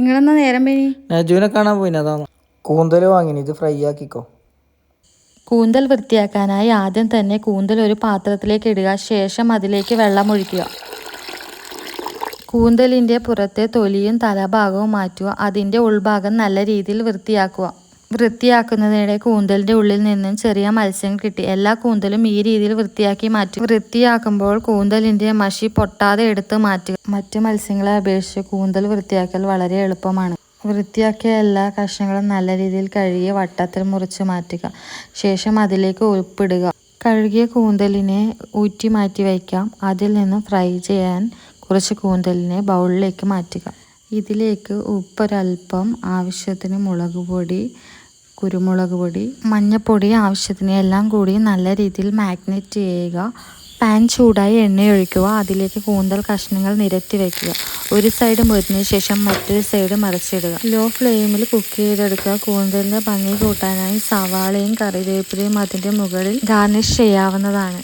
നിങ്ങളെന്നാ നേരം പേനി നജുവിനെ കാണാൻ പോയിന് അതാണ് കൂന്തൽ വാങ്ങിനി ഇത് ഫ്രൈ ആക്കിക്കോ. കൂന്തൽ വൃത്തിയാക്കാനായി ആദ്യം തന്നെ കൂന്തൽ ഒരു പാത്രത്തിലേക്ക് ഇടുക ശേഷം അതിലേക്ക് വെള്ളം ഒഴിക്കുക. കൂന്തലിന്റെ പുറത്തെ തൊലിയും തലഭാഗവും മാറ്റുക അതിന്റെ ഉൾഭാഗം നല്ല രീതിയിൽ വൃത്തിയാക്കുക. വൃത്തിയാക്കുന്നതിനിടെ കൂന്തലിന്റെ ഉള്ളിൽ നിന്നും ചെറിയ മത്സ്യം കിട്ടി. എല്ലാ കൂന്തലും ഈ രീതിയിൽ വൃത്തിയാക്കി മാറ്റുക വൃത്തിയാക്കുമ്പോൾ കൂന്തലിന്റെ മഷി പൊട്ടാതെ എടുത്ത് മാറ്റുക. മറ്റ് മത്സ്യങ്ങളെ അപേക്ഷിച്ച് കൂന്തൽ വൃത്തിയാക്കൽ വളരെ എളുപ്പമാണ്. വൃത്തിയാക്കിയ എല്ലാ കഷ്ണങ്ങളും നല്ല രീതിയിൽ കഴുകി വട്ടത്തിൽ മുറിച്ച് മാറ്റുക. ശേഷം അതിലേക്ക് ഉപ്പിടുക. കഴുകിയ കൂന്തലിനെ ഊറ്റി മാറ്റി വയ്ക്കാം. അതിൽ നിന്ന് ഫ്രൈ ചെയ്യാൻ കുറച്ച് കൂന്തലിനെ ബൗളിലേക്ക് മാറ്റുക. ഇതിലേക്ക് ഉപ്പൊരൽപ്പം ആവശ്യത്തിന് മുളക് പൊടി കുരുമുളക് പൊടി മഞ്ഞൾപ്പൊടി ആവശ്യത്തിന് എല്ലാം കൂടി നല്ല രീതിയിൽ മാഗ്നറ്റ് ചെയ്യുക. പാൻ ചൂടായി എണ്ണയൊഴിക്കുക അതിലേക്ക് കൂന്തൽ കഷ്ണങ്ങൾ നിരത്തി വയ്ക്കുക ഒരു സൈഡ് മുരിഞ്ഞ ശേഷം മറ്റൊരു സൈഡ് മറിച്ചിടുക. ലോ ഫ്ലെയിമിൽ കുക്ക് ചെയ്തെടുക്കുക. കൂന്തലിന്റെ ഭംഗി കൂട്ടാനായി സവാളയും കറിവേപ്പിലയും അതിന്റെ മുകളിൽ ഗാർണിഷ് ചെയ്യാവുന്നതാണ്.